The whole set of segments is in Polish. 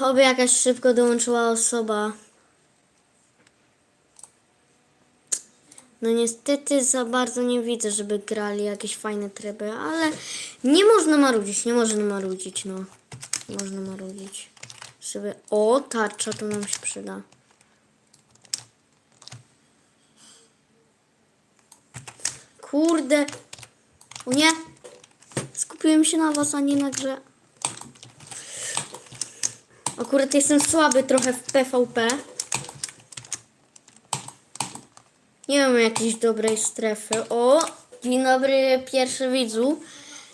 oby jakaś szybko dołączyła osoba. No niestety za bardzo nie widzę, żeby grali jakieś fajne tryby, ale nie można marudzić, nie można marudzić, no. Można marudzić. Żeby... O, tarcza to nam się przyda. Kurde. O nie. Skupiłem się na was, a nie na grze. Akurat jestem słaby trochę w PvP. Nie mam jakiejś dobrej strefy. O, dzień dobry, pierwszy widzu.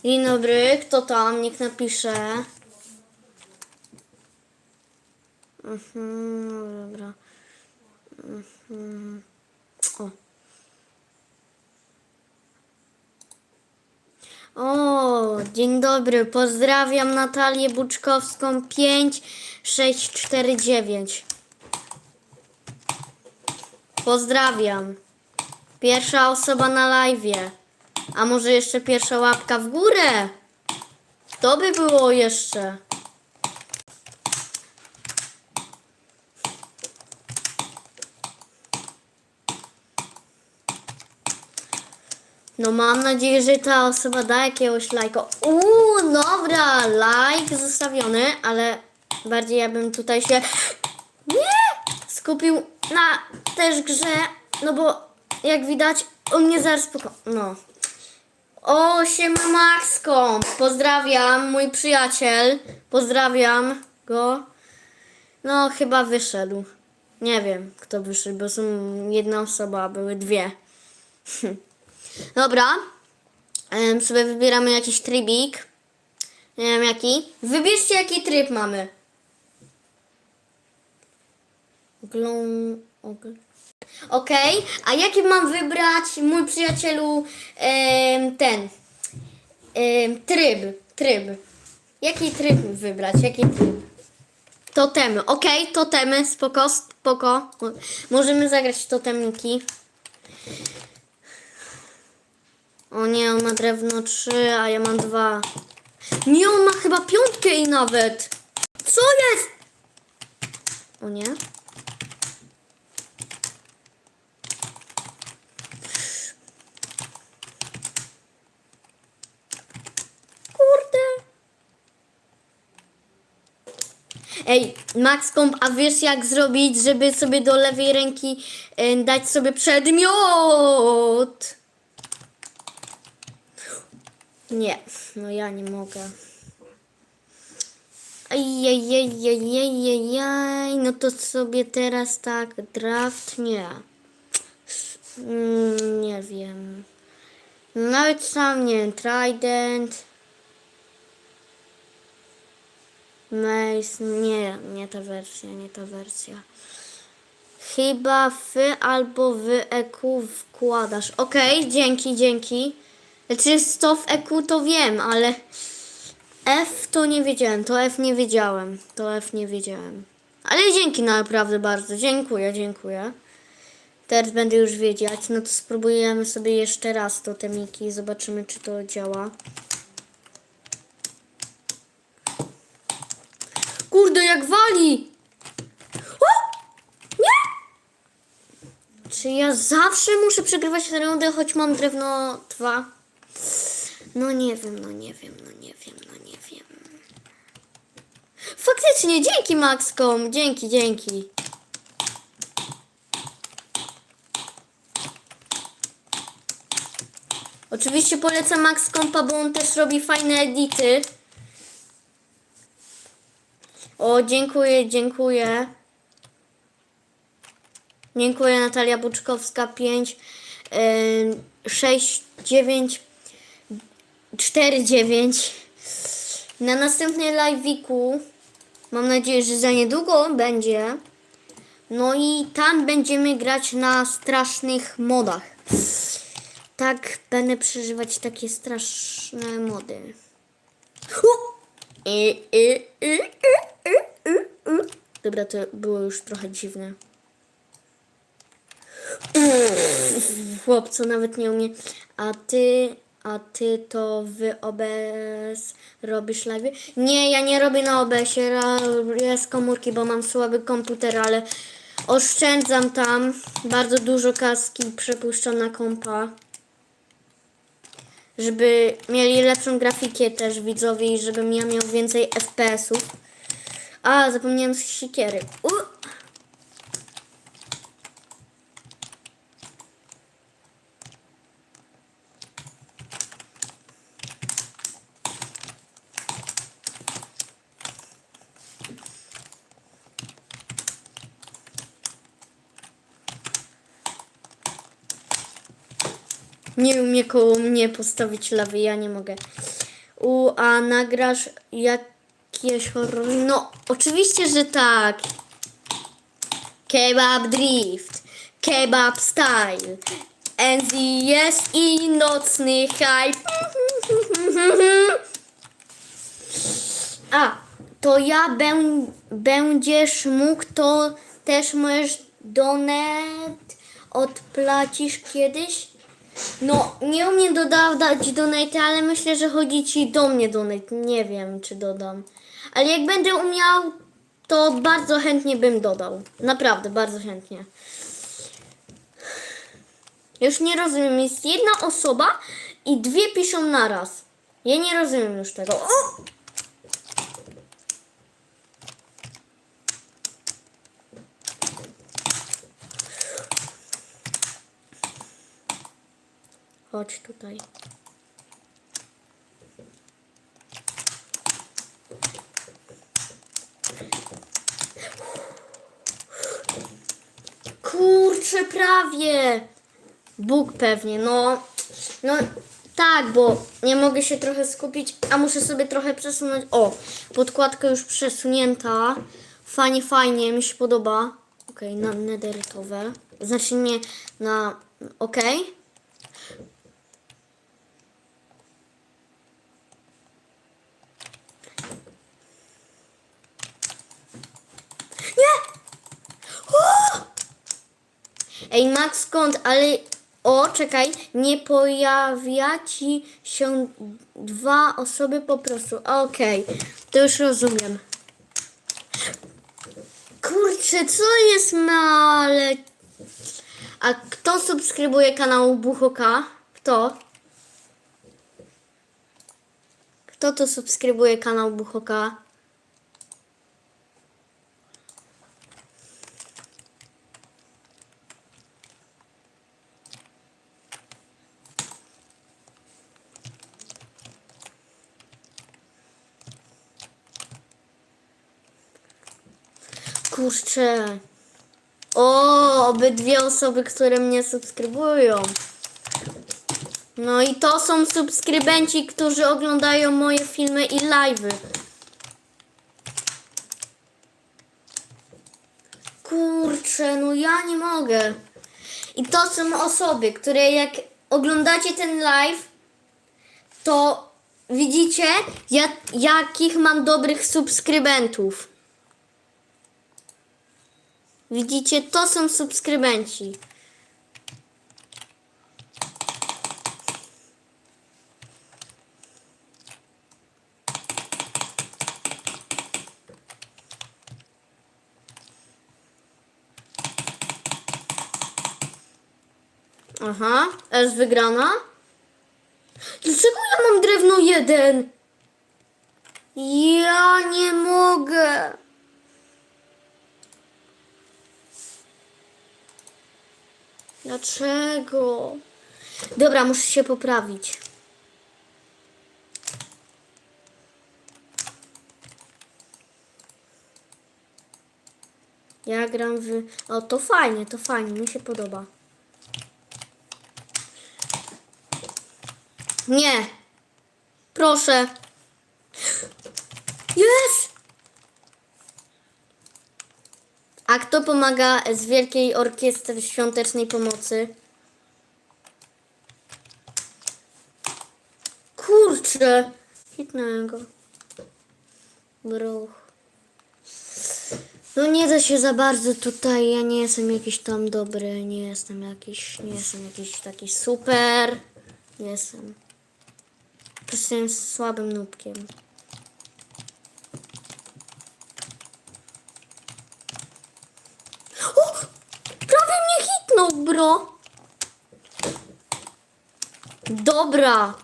Dzień dobry, kto tam? Niech napisze. Mhm, no dobra. Mhm. O. O, dzień dobry. Pozdrawiam Natalię Buczkowską 5649. Pozdrawiam. Pierwsza osoba na live. A może jeszcze pierwsza łapka w górę? To by było jeszcze. No mam nadzieję, że ta osoba da jakiegoś lajka. Uuu, dobra, like zostawiony, ale bardziej ja bym tutaj się nie skupił na też grze, no bo jak widać u mnie zaraz poko... No. O, siema Maxką. Pozdrawiam, mój przyjaciel. Pozdrawiam go. No, chyba wyszedł. Nie wiem, kto wyszedł, bo są jedna osoba, były dwie. Dobra. Em, sobie wybieramy jakiś trybik. Nie wiem jaki. Wybierzcie jaki tryb mamy. Glą... ogl- Okej, a jaki mam wybrać, mój przyjacielu, ten, tryb, tryb. Jaki tryb wybrać, jaki tryb? Totemy, okej, totemy, spoko, spoko. Mo- Możemy zagrać totemniki. O nie, on ma drewno 3, a ja mam 2. Nie, on ma chyba piątkę i nawet. Co jest? O nie. Kurde. Ej, Max Comp, a wiesz jak zrobić, żeby sobie do lewej ręki e, dać sobie przedmiot? Nie, no ja nie mogę. Ajajajajajajaj, no to sobie teraz tak, draft nie. Mm, nie wiem. Nawet sam nie wiem, Trident. Mace, nie, nie ta wersja, nie ta wersja. Chyba w albo w EQ wkładasz. Okej, dzięki, dzięki. Znaczy 100 w EQ to wiem, ale F to nie wiedziałem, to F nie wiedziałem, to F nie wiedziałem. Ale dzięki naprawdę bardzo, dziękuję, dziękuję. Teraz będę już wiedzieć, no to spróbujemy sobie jeszcze raz to temiki i zobaczymy czy to działa. Kurde, jak wali! O! Nie! Czy ja zawsze muszę przegrywać tę choć mam drewno 2? No nie wiem, no nie wiem, no nie wiem, no nie wiem. Faktycznie, dzięki Maxkom, dzięki, dzięki. Oczywiście polecam Max Kompa, bo on też robi fajne edity. O, dziękuję, dziękuję. Dziękuję Natalia Buczkowska 5 6 9 4 9 Na następnej live'iku mam nadzieję, że za niedługo będzie. No i tam będziemy grać na strasznych modach. Tak, będę przeżywać takie straszne mody. Dobra, to było już trochę dziwne. Chłopco nawet nie umie. A ty, A ty to w OBS robisz live? Nie, ja nie robię na OBS-ie, robię z komórki, bo mam słaby komputer, ale oszczędzam tam. Bardzo dużo kaski przepuszczam na kompa. Żeby mieli lepszą grafikę też widzowie i żebym ja miał więcej FPS-ów. A, zapomniałem z siekiery. U! Nie umie koło mnie postawić lawy, ja nie mogę. U, a nagrasz jakieś horror? No, oczywiście, że tak. Kebab Drift, Kebab Style, NZ jest i nocny hype. A, to ja bę, będziesz mógł, to też możesz donet odpłacisz kiedyś? No, nie umiem dodawać donate, ale myślę, że chodzi ci do mnie donate. Nie wiem, czy dodam. Ale jak będę umiał, to bardzo chętnie bym dodał. Naprawdę, bardzo chętnie. Już nie rozumiem. Jest jedna osoba i dwie piszą naraz. Ja nie rozumiem już tego. O! Chodź tutaj. Kurczę, prawie. Bóg pewnie, no. No tak, bo nie mogę się trochę skupić, a muszę sobie trochę przesunąć. O, podkładka już przesunięta. Fajnie, fajnie, mi się podoba. Okej, na nederytowe. Znaczy nie na... Okej. Nie! Ej, Max, skąd? Ale... O, czekaj, nie pojawia ci się dwa osoby po prostu. Okej, to już rozumiem. Kurczę, co jest male... A kto subskrybuje kanał Buchoka? Kto? Kto to subskrybuje kanał Buchoka? Kurczę. O, obydwie osoby, które mnie subskrybują. No i to są subskrybenci, którzy oglądają moje filmy i live'y. Kurczę, no ja nie mogę. I to są osoby, które jak oglądacie ten live, to widzicie, jak, jakich mam dobrych subskrybentów. Widzicie, to są subskrybenci. Aha, S wygrana. Dlaczego ja mam drewno jeden? Ja nie mogę. Dlaczego? Dobra, muszę się poprawić. Ja gram w... O, to fajnie, to fajnie, mi się podoba. Nie! Proszę! Jest! Kto pomaga z Wielkiej Orkiestry Świątecznej Pomocy? Kurczę! Hitnąłem go. Bruch. No nie da się za bardzo tutaj, ja nie jestem jakiś tam dobry, nie jestem jakiś, nie jestem jakiś taki super. Nie jestem. Po prostu jestem słabym nubkiem. O! Prawie mnie hitnął, bro! Dobra.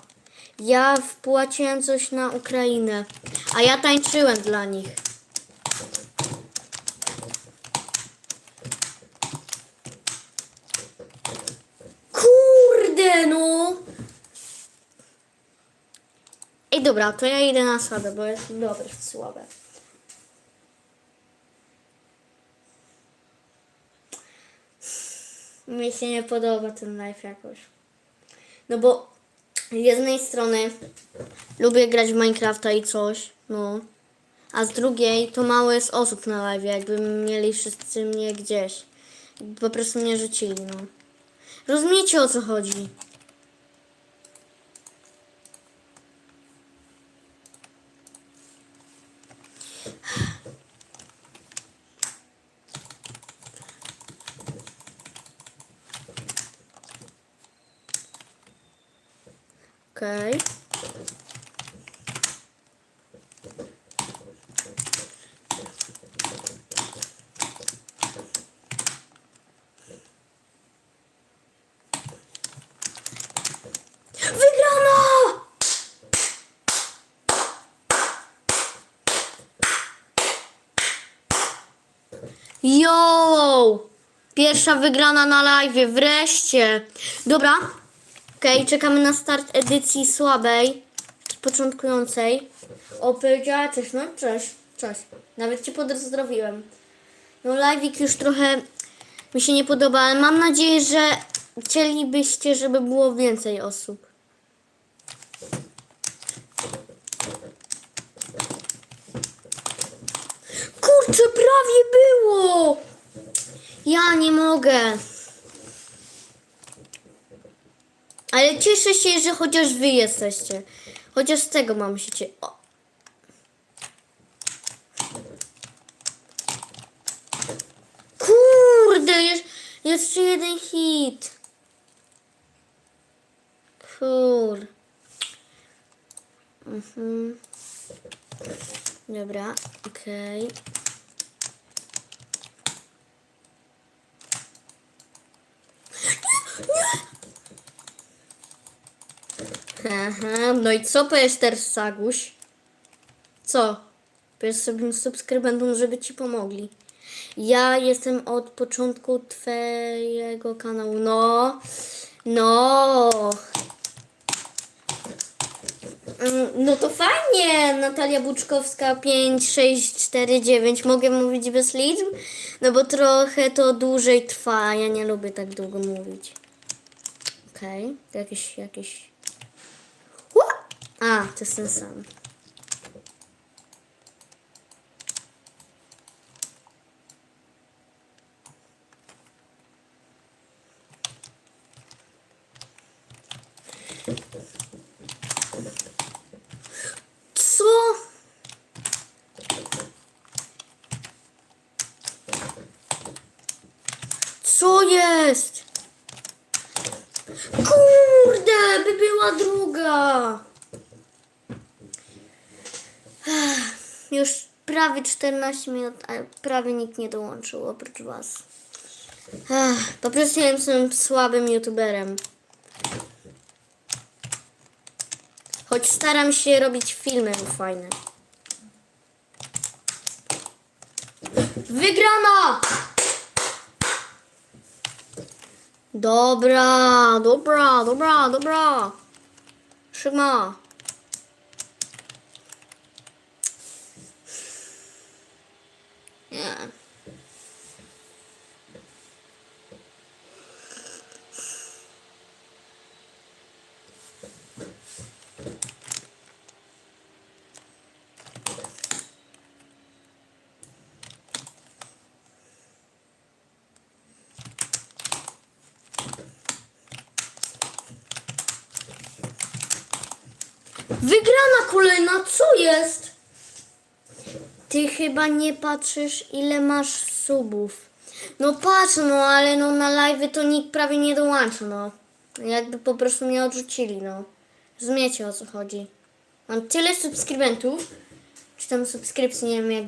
Ja wpłaciłem coś na Ukrainę, a ja tańczyłem dla nich. Kurde, no! Ej, dobra, to ja idę na słabe, bo jestem dobry słabe. Mi się nie podoba ten live jakoś. No bo z jednej strony lubię grać w Minecrafta i coś, no. A z drugiej to mało jest osób na live, jakby mieli wszyscy mnie gdzieś. Po prostu mnie rzucili, no. Rozumiecie o co chodzi? Okej. Wygrana! Yo! Pierwsza wygrana na live, wreszcie. Dobra. Okej, czekamy na start edycji słabej, początkującej. O, powiedziała coś, no cześć, cześć. Nawet cię pozdrowiłem. No live'ik już trochę mi się nie podoba, ale mam nadzieję, że chcielibyście, żeby było więcej osób. Kurczę, prawie było! Ja nie mogę. Ale cieszę się, że chociaż wy jesteście. Chociaż z tego mam się cie... O. Kurde, jest, jeszcze jeden hit. Kur. Mhm. Dobra, okej. Aha, no i co powiesz teraz, Saguś? Co? Powiesz sobie subskrybentom, żeby ci pomogli. Ja jestem od początku twojego kanału. No, no. Mm, No to fajnie, Natalia Buczkowska 5649. Mogę mówić bez liczb? No bo trochę to dłużej trwa. Ja nie lubię tak długo mówić. Okej, to jakieś, jakieś! A, to jest ten sam. Co? Co jest? Kurde, by była druga. Ech, Już prawie 14 minut, ale prawie nikt nie dołączył oprócz was. Po prostu ja jestem słabym youtuberem. Choć staram się robić filmy fajne. Wygrana! Dobra, dobra, dobra, dobra. Szyma. Nie. Wygrana kolejna, co jest? Ty chyba nie patrzysz, ile masz subów. No patrz, no ale no na live to nikt prawie nie dołącza, no. Jakby po prostu mnie odrzucili, no. Rozumiecie o co chodzi. Mam tyle subskrybentów, czy tam subskrypcji, nie wiem jak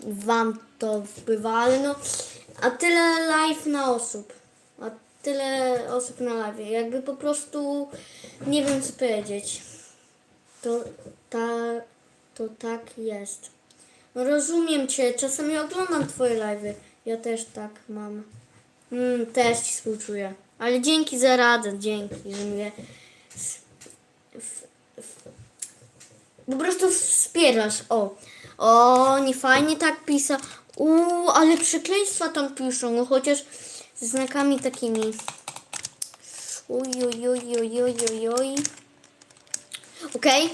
wam to wpływa, ale no, a tyle live na osób. A tyle osób na live. Jakby po prostu nie wiem co powiedzieć. To, ta, to tak jest. No rozumiem cię, czasami oglądam twoje live'y. Ja też tak mam. Mm, też ci współczuję. Ale dzięki za radę, dzięki, że mnie w, w, po prostu wspierasz. O, o, nie fajnie tak pisa. Uuu, ale przekleństwa tam piszą, no chociaż z znakami takimi. Uj, uj, uj, uj, uj, uj, uj. Okej.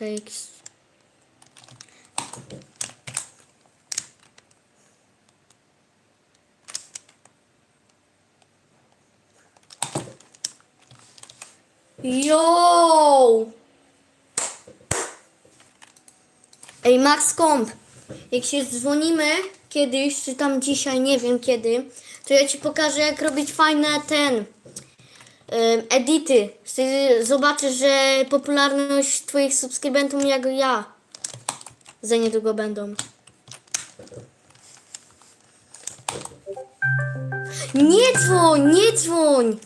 Jakiś... Yo! Ej, Max Comp, jak się dzwonimy kiedyś, czy tam dzisiaj, nie wiem kiedy, to ja ci pokażę, jak robić fajne ten edity. Zobaczysz, że popularność twoich subskrybentów jak ja za niedługo będą. Nie dzwoń, nie dzwoń!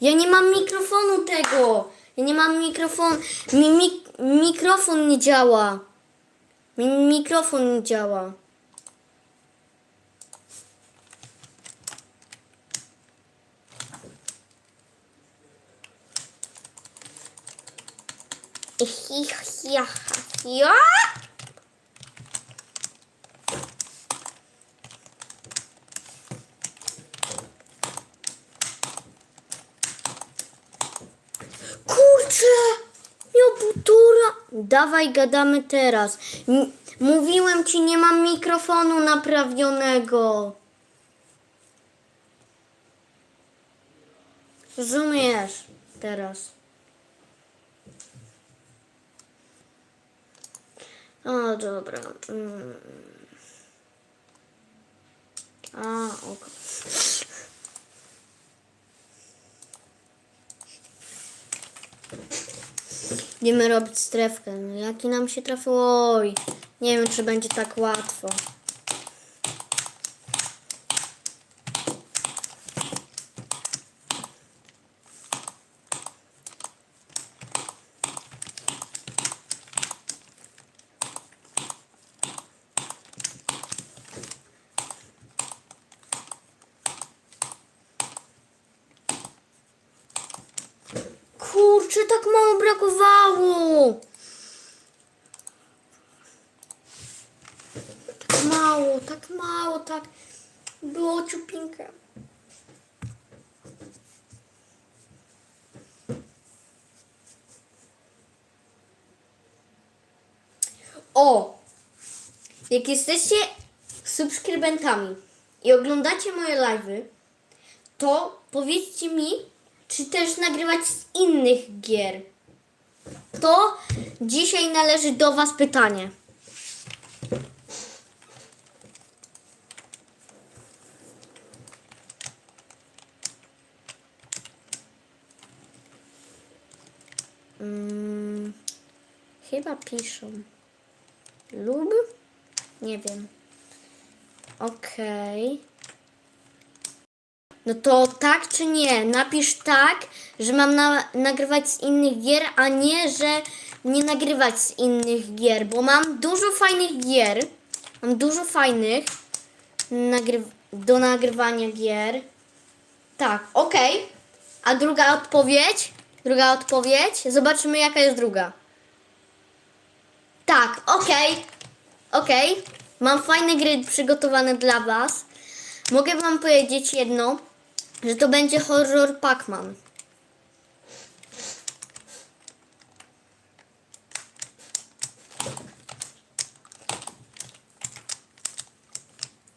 Ja nie mam mikrofonu tego! Ja nie mam mikrofonu. Mi, mi, mikrofon nie działa. Mi mikrofon nie działa. Ja, ja. Kurczę! Miał. Dawaj, gadamy teraz. Mówiłem ci, nie mam mikrofonu naprawionego. Rozumiesz teraz. O, dobra. Mm. A, oko. Będziemy robić strefkę. No jaki nam się trafił? Oj, nie wiem, czy będzie tak łatwo. Kurczę, tak mało brakowało. Tak mało, tak mało, tak. Było ciupinkę. O! Jak jesteście subskrybentami i oglądacie moje live'y, to powiedzcie mi, czy też nagrywać z innych gier. To dzisiaj należy do Was pytanie. Mm, chyba piszą. Lub? Nie wiem. Okej. No to tak czy nie? Napisz tak, że mam na, nagrywać z innych gier, a nie, że nie nagrywać z innych gier, bo mam dużo fajnych gier. Mam dużo fajnych nagry do nagrywania gier. Tak, okej. A druga odpowiedź? Druga odpowiedź? Zobaczymy jaka jest druga. Tak, okej. Okej. Mam fajne gry przygotowane dla Was. Mogę Wam powiedzieć jedno, że to będzie horror Pac-Man.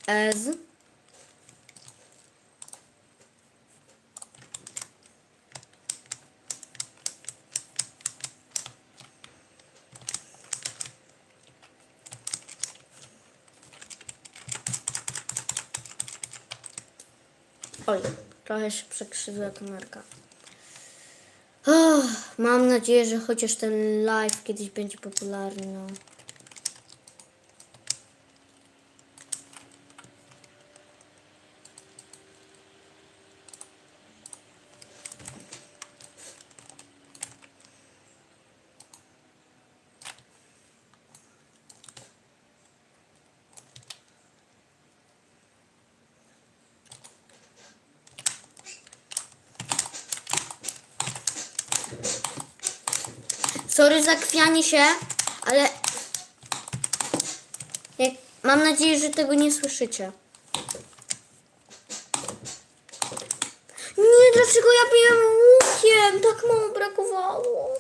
Ez. Oj, trochę się przekrzywiła kamerka. Uff, mam nadzieję, że chociaż ten live kiedyś będzie popularny. No. Sorry za kwianie się, ale jak, mam nadzieję, że tego nie słyszycie. Nie, dlaczego ja biłem łukiem? Tak mało brakowało.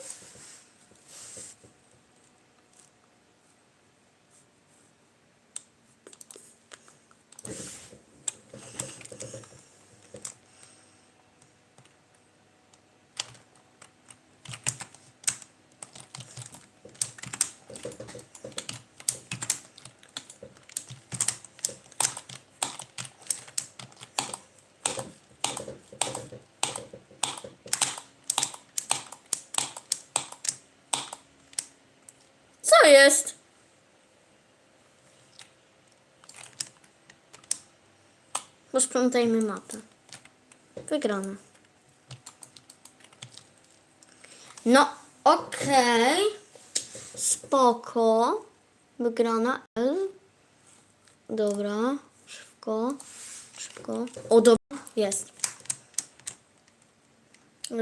Co jest? Posprzątajmy mapę. Wygrana. No, okej. Spoko. Wygrana L. Dobra. Szybko. Szybko. O, dobra. Jest.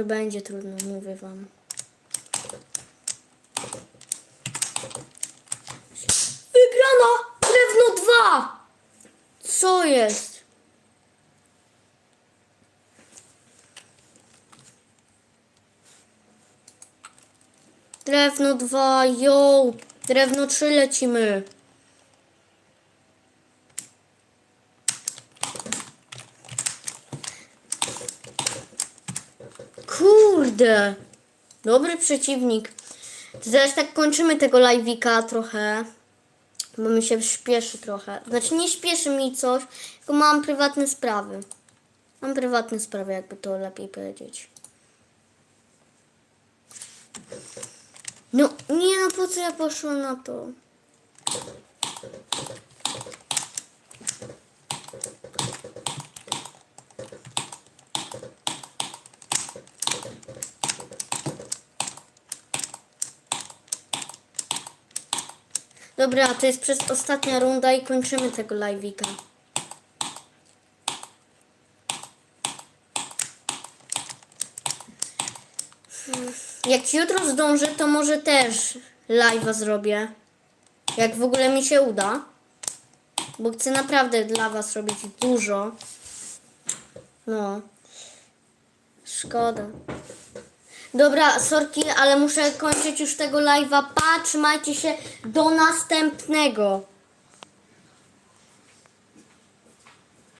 Będzie trudno, mówię wam. Wygrana! Drewno 2! Co jest? Drewno 2, yo! Drewno 3 lecimy. Kurde! Dobry przeciwnik. Zaraz tak kończymy tego live'ika trochę. Bo mi się śpieszy trochę. Znaczy nie śpieszy mi coś, tylko mam prywatne sprawy. Mam prywatne sprawy, jakby to lepiej powiedzieć. No, nie no, po co ja poszłam na to? Dobra, to jest przez ostatnia runda i kończymy tego live'ika. Jak jutro zdążę, to może też live'a zrobię. Jak w ogóle mi się uda. Bo chcę naprawdę dla was robić dużo. No. Szkoda. Dobra, sorki, ale muszę kończyć już tego live'a. Pa, trzymajcie się do następnego.